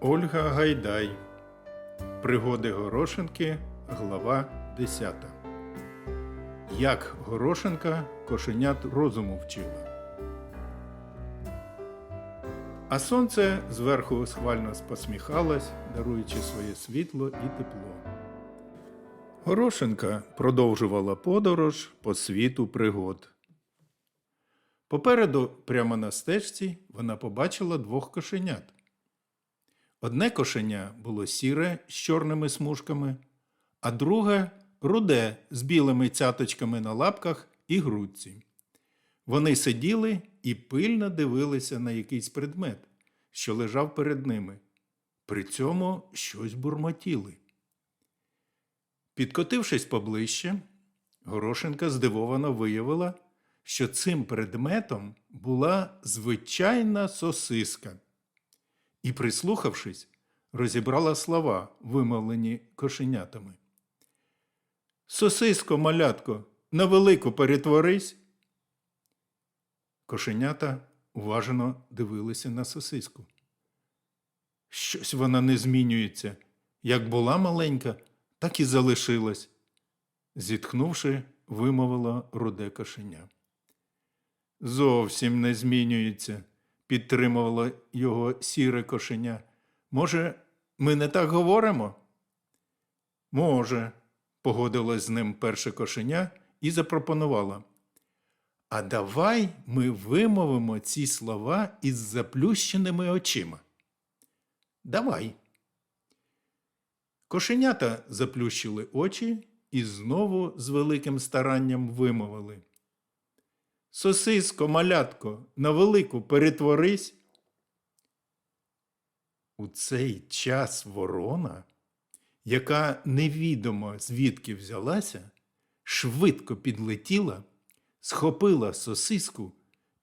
Ольга Гайдай. Пригоди Горошенки, глава 10. Як Горошенка кошенят розуму вчила. А сонце зверху схвально посміхалось, даруючи своє світло і тепло. Горошенка продовжувала подорож по світу пригод. Попереду, прямо на стежці, вона побачила двох кошенят. Одне кошеня було сіре з чорними смужками, а друге руде з білими цяточками на лапках і грудці. Вони сиділи і пильно дивилися на якийсь предмет, що лежав перед ними. При цьому щось бурмотіли. Підкотившись поближче, Горошенка здивовано виявила, що цим предметом була звичайна сосиска. І, прислухавшись, розібрала слова, вимовлені кошенятами. Сосиско, малятко, на велику перетворись. Кошенята уважно дивилися на сосиску. Щось вона не змінюється. Як була маленька, так і залишилась. Зітхнувши, вимовила руде кошеня. Зовсім не змінюється, підтримувало його сіре кошеня. Може, ми не так говоримо? Може, погодилось з ним перше кошеня і запропонувала. А давай ми вимовимо ці слова із заплющеними очима. Давай. Кошенята заплющили очі і знову з великим старанням вимовили. Сосиско, малятко, на велику перетворись. У цей час ворона, яка невідомо звідки взялася, швидко підлетіла, схопила сосиску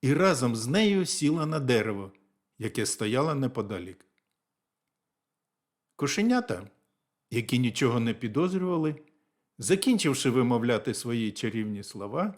і разом з нею сіла на дерево, яке стояло неподалік. Кошенята, які нічого не підозрювали, закінчивши вимовляти свої чарівні слова,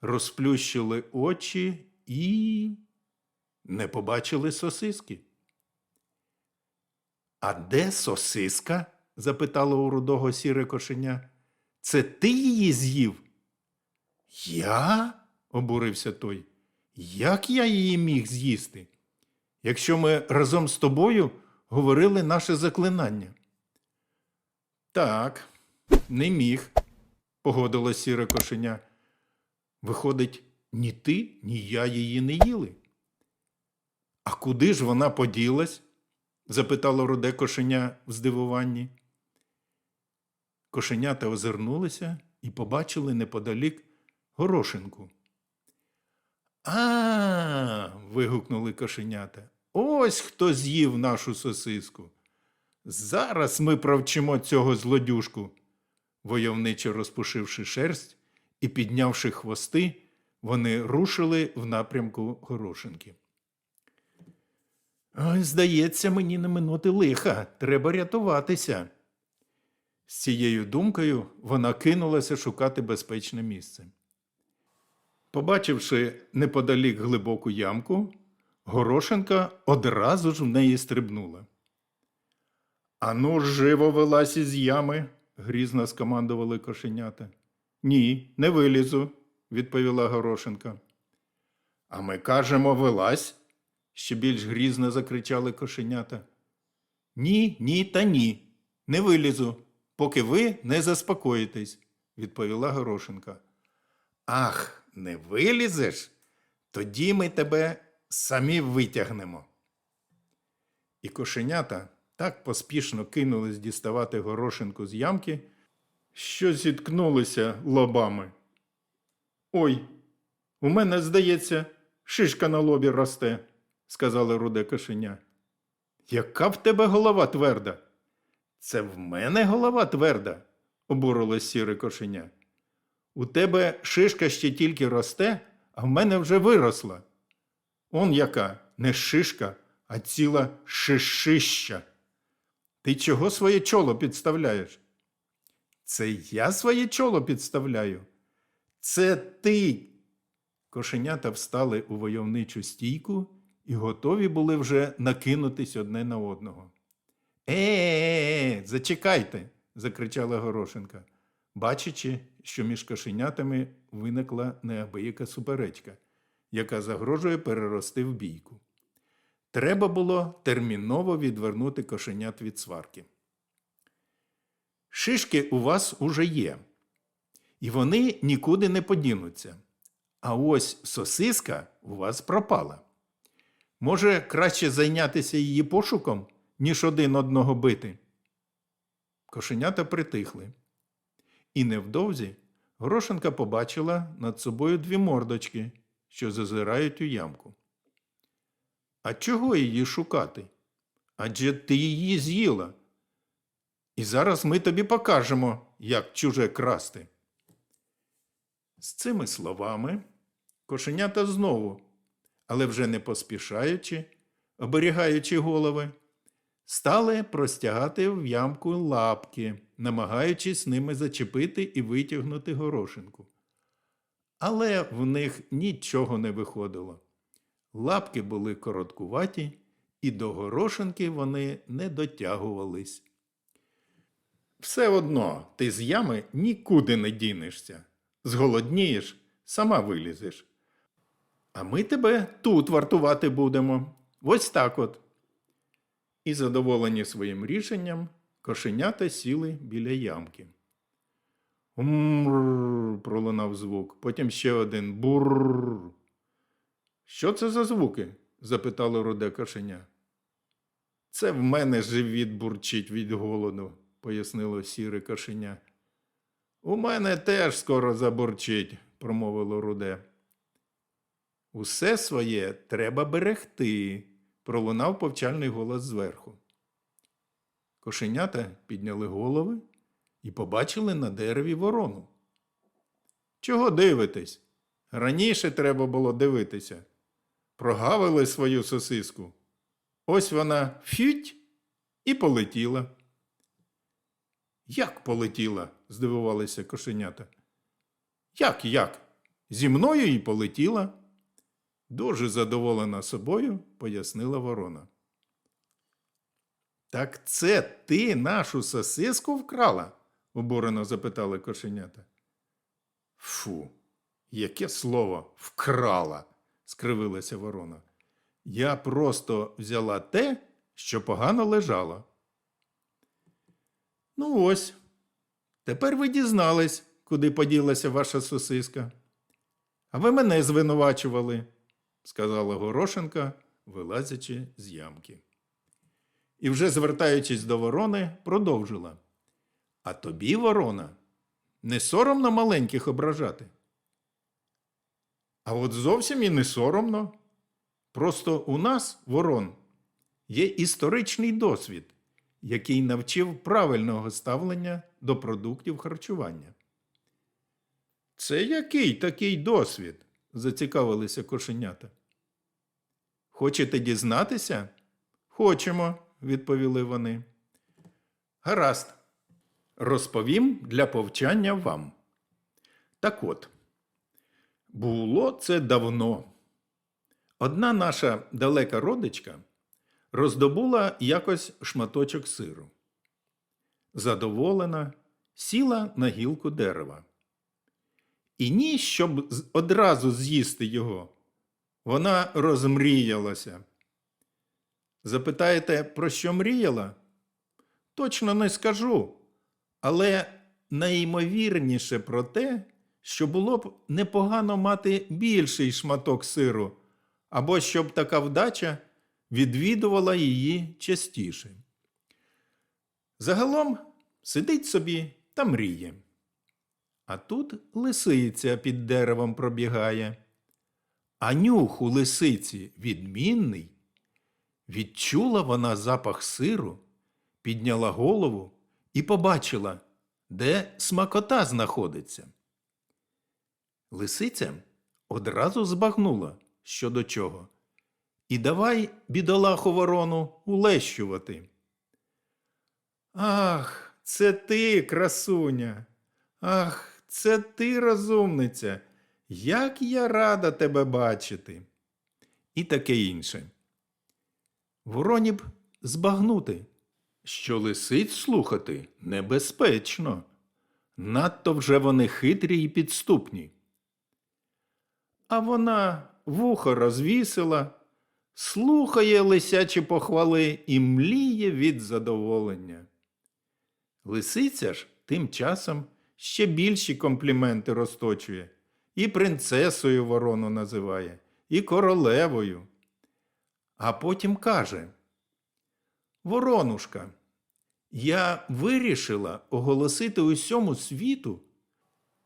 розплющили очі і не побачили сосиски. А де сосиска? запитало у рудого сіре кошеня. Це ти її з'їв? Я? обурився той. Як я її міг з'їсти? Якщо ми разом з тобою говорили наше заклинання. Так, не міг, погодилось сіре кошеня. Виходить, ні ти, ні я її не їли. А куди ж вона поділась? запитало руде кошеня в здивуванні. Кошенята озирнулися і побачили неподалік горошинку. А, вигукнули кошенята. Ось хто з'їв нашу сосиску. Зараз ми провчимо цього злодюшку. Войовниче розпушивши шерсть і піднявши хвости, вони рушили в напрямку горошинки. Ой, здається, мені не минути лиха, треба рятуватися. З цією думкою вона кинулася шукати безпечне місце. Побачивши неподалік глибоку ямку, Горошенка одразу ж в неї стрибнула. Ану, живо вилазь із ями, грізно скомандували кошенята. Ні, не вилізу, відповіла Горошенка. А ми кажемо, вилазь, ще більш грізно закричали кошенята. Ні, ні та ні. Не вилізу, поки ви не заспокоїтесь, відповіла Горошенка. Ах, не вилізеш? Тоді ми тебе самі витягнемо. І кошенята так поспішно кинулись діставати горошинку з ямки, що зіткнулися лобами. Ой, у мене, здається, шишка на лобі росте, сказала руде кошеня. Яка в тебе голова тверда? Це в мене голова тверда, обурилось сіре кошеня. У тебе шишка ще тільки росте, а в мене вже виросла. Он яка не шишка, а ціла шишища. Ти чого своє чоло підставляєш? Це я своє чоло підставляю. Це ти. Кошенята встали у войовничу стійку і готові були вже накинутись одне на одного. Е, зачекайте, закричала Горошенка, бачачи, що між кошенятами виникла неабияка суперечка, яка загрожує перерости в бійку. Треба було терміново відвернути кошенят від сварки. Шишки у вас уже є, і вони нікуди не подінуться. А ось сосиска у вас пропала. Може, краще зайнятися її пошуком, ніж один одного бити. Кошенята притихли. І невдовзі Горошенка побачила над собою дві мордочки, що зазирають у ямку. А чого її шукати? Адже ти її з'їла. І зараз ми тобі покажемо, як чуже красти. З цими словами кошенята знову, але вже не поспішаючи, оберігаючи голови, стали простягати в ямку лапки, намагаючись ними зачепити і витягнути горошинку. Але в них нічого не виходило. Лапки були короткуваті, і до горошинки вони не дотягувались. Все одно ти з ями нікуди не дінешся. Зголоднієш, сама вилізеш. А ми тебе тут вартувати будемо. Ось так от. І задоволені своїм рішенням, кошенята сіли біля ямки. Мрррр, пролунав звук, потім ще один бурр. Що це за звуки? запитало руде кошеня. Це в мене живіт бурчить від голоду, пояснило сіре кошеня. У мене теж скоро забурчить, промовило руде. Усе своє треба берегти, пролунав повчальний голос зверху. Кошенята підняли голови і побачили на дереві ворону. Чого дивитесь? Раніше треба було дивитися. Прогавили свою сосиску. Ось вона фють і полетіла. Як полетіла? здивувалися кошенята. Як, як? Зі мною і полетіла. Дуже задоволена собою, пояснила ворона. Так це ти нашу сосиску вкрала? обурено запитали кошенята. Фу, яке слово вкрала, скривилася ворона. Я просто взяла те, що погано лежало. Ну ось. Тепер ви дізнались, куди поділася ваша сосиска. А ви мене звинувачували, сказала Горошенка, вилазячи з ямки. І вже звертаючись до ворони, продовжила. А тобі, ворона, не соромно маленьких ображати. А от зовсім і не соромно. Просто у нас, ворон, є історичний досвід, який навчив правильного ставлення до продуктів харчування. Це який такий досвід? зацікавилися кошенята. Хочете дізнатися? Хочемо, відповіли вони. Гаразд. Розповім для повчання вам. Так от, було це давно. Одна наша далека родичка роздобула якось шматочок сиру. Задоволена, сіла на гілку дерева. І ні, щоб одразу з'їсти його. Вона розмріялася. Запитаєте, про що мріяла? Точно не скажу, але найімовірніше про те, що було б непогано мати більший шматок сиру, або щоб така вдача відвідувала її частіше. Загалом сидить собі та мріє. А тут лисиця під деревом пробігає. А нюх у лисиці відмінний. Відчула вона запах сиру, підняла голову і побачила, де смакота знаходиться. Лисиця одразу збагнула, що до чого, і давай бідолаху ворону улещувати. Ах, це ти, красуня. Ах, це ти, розумниця. Як я рада тебе бачити. І таке інше. Вороні б збагнути, що лисиць слухати небезпечно. Надто вже вони хитрі і підступні. А вона вухо розвісила, слухає лисячі похвали і мліє від задоволення. Лисиця ж тим часом ще більші компліменти розточує, і принцесою ворону називає, і королевою. А потім каже: Воронушка, я вирішила оголосити усьому світу,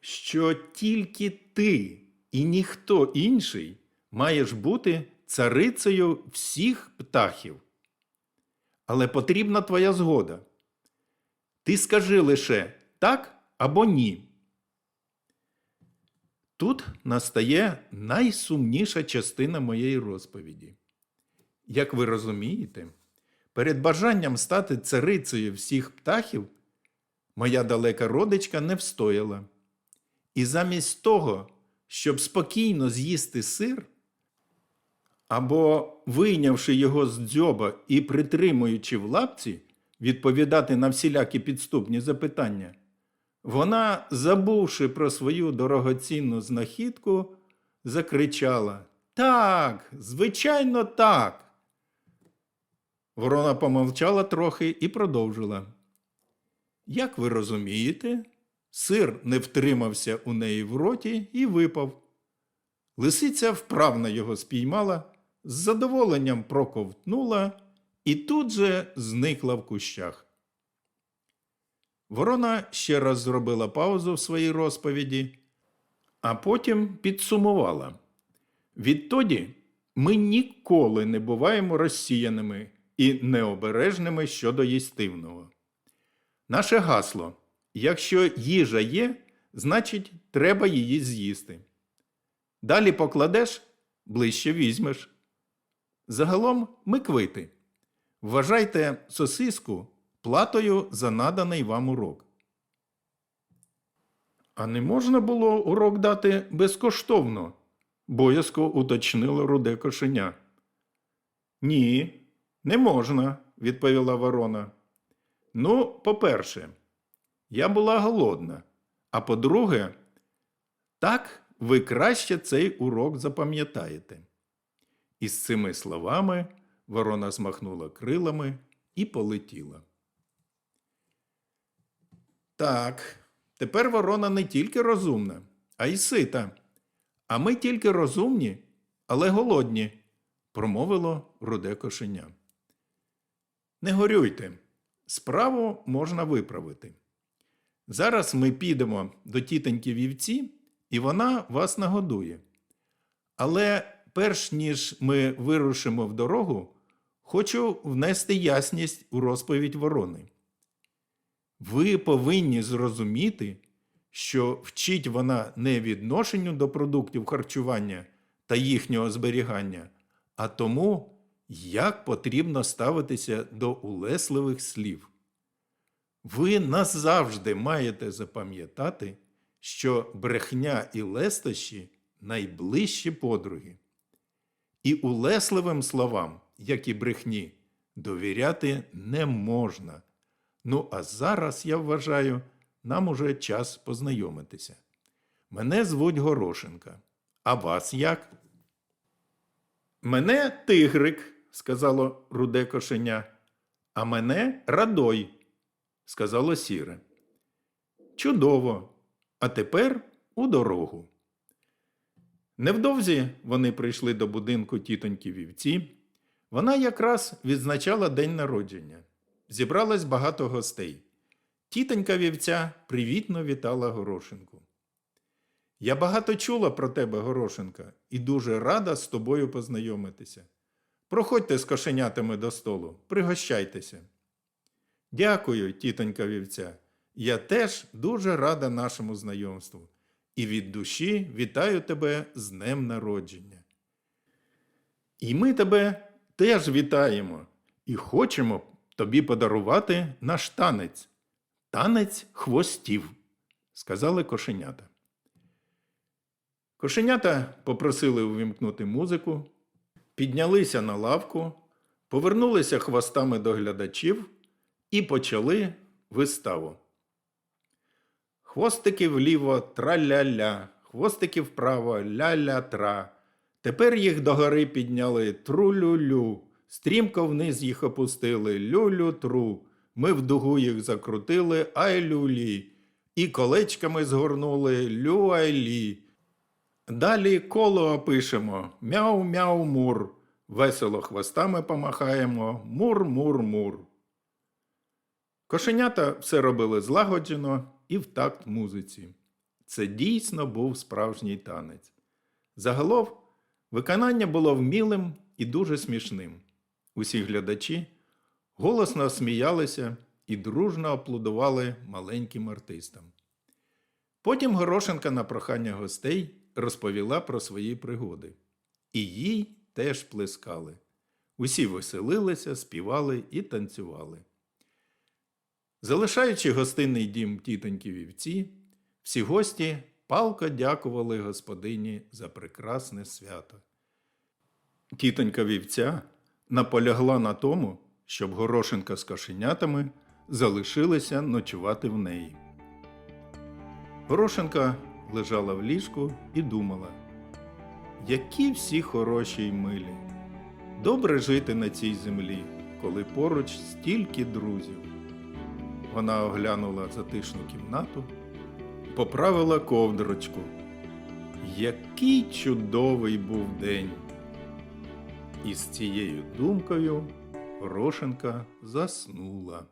що тільки ти і ніхто інший маєш бути царицею всіх птахів. Але потрібна твоя згода. Ти скажи лише так або ні. Тут настає найсумніша частина моєї розповіді. Як ви розумієте, перед бажанням стати царицею всіх птахів моя далека родичка не встояла. І замість того, щоб спокійно з'їсти сир, або, вийнявши його з дзьоба і притримуючи в лапці, відповідати на всілякі підступні запитання, вона, забувши про свою дорогоцінну знахідку, закричала Так, звичайно, так. Ворона помовчала трохи і продовжила. Як ви розумієте, сир не втримався у неї в роті і випав. Лисиця вправно його спіймала, з задоволенням проковтнула і тут же зникла в кущах. Ворона ще раз зробила паузу в своїй розповіді, а потім підсумувала. Відтоді ми ніколи не буваємо розсіяними і необережними щодо їстивного. Наше гасло якщо їжа є, значить треба її з'їсти. Далі покладеш, ближче візьмеш. Загалом ми квити. Вважайте сосиску платою за наданий вам урок. А не можна було урок дати безкоштовно? боязко уточнило руде кошеня. Ні, не можна, відповіла ворона. Ну, по-перше, я була голодна. А по-друге, так ви краще цей урок запам'ятаєте. І з цими словами ворона змахнула крилами і полетіла. Так, тепер ворона не тільки розумна, а й сита. А ми тільки розумні, але голодні, промовило руде кошеня. Не горюйте, справу можна виправити. Зараз ми підемо до тітоньки вівці, і вона вас нагодує. Але перш ніж ми вирушимо в дорогу, хочу внести ясність у розповідь ворони. Ви повинні зрозуміти, що вчить вона не відношенню до продуктів харчування та їхнього зберігання, а тому, як потрібно ставитися до улесливих слів. Ви назавжди маєте запам'ятати, що брехня і лестощі найближчі подруги. І улесливим словам, як і брехні, довіряти не можна. Ну, а зараз, я вважаю, нам уже час познайомитися. Мене звуть Горошенка. А вас як? Мене тигрик, сказало руде кошеня, а мене радой, сказало сіре. Чудово. А тепер у дорогу. Невдовзі вони прийшли до будинку тітоньки вівці. Вона якраз відзначала день народження. Зібралось багато гостей. Тітонька вівця привітно вітала Горошенку. Я багато чула про тебе, Горошенка, і дуже рада з тобою познайомитися. Проходьте з кошенятами до столу, пригощайтеся. Дякую, тітонька вівця. Я теж дуже рада нашому знайомству і від душі вітаю тебе з днем народження. І ми тебе теж вітаємо і хочемо тобі подарувати наш танець. Танець хвостів, сказали кошенята. Кошенята попросили увімкнути музику, піднялися на лавку, повернулися хвостами до глядачів і почали виставу. Хвостики вліво траля-ля, хвостики вправо ля-ля-тра. Тепер їх догори підняли тру-лю-лю, стрімко вниз їх опустили лю-лю-тру. Ми в дугу їх закрутили ай-лю-лі, і колечками згорнули лю-ай-лі. Далі коло опишемо мяу-мяу-мур. Весело хвостами помахаємо мур-мур-мур. Кошенята все робили злагоджено і в такт музиці. Це дійсно був справжній танець. Загалом, виконання було вмілим і дуже смішним. Усі глядачі голосно сміялися і дружно аплодували маленьким артистам. Потім Горошенка на прохання гостей розповіла про свої пригоди. І їй теж плескали. Усі веселилися, співали і танцювали. Залишаючи гостинний дім тітоньки вівці, всі гості палко дякували господині за прекрасне свято. Тітонька вівця наполягла на тому, щоб горошенка з кошенятами залишилися ночувати в неї. Горошенка лежала в ліжку і думала, які всі хороші й милі. Добре жити на цій землі, коли поруч стільки друзів. Вона оглянула затишну кімнату, поправила ковдрочку. Який чудовий був день! І з цією думкою Горошенка заснула.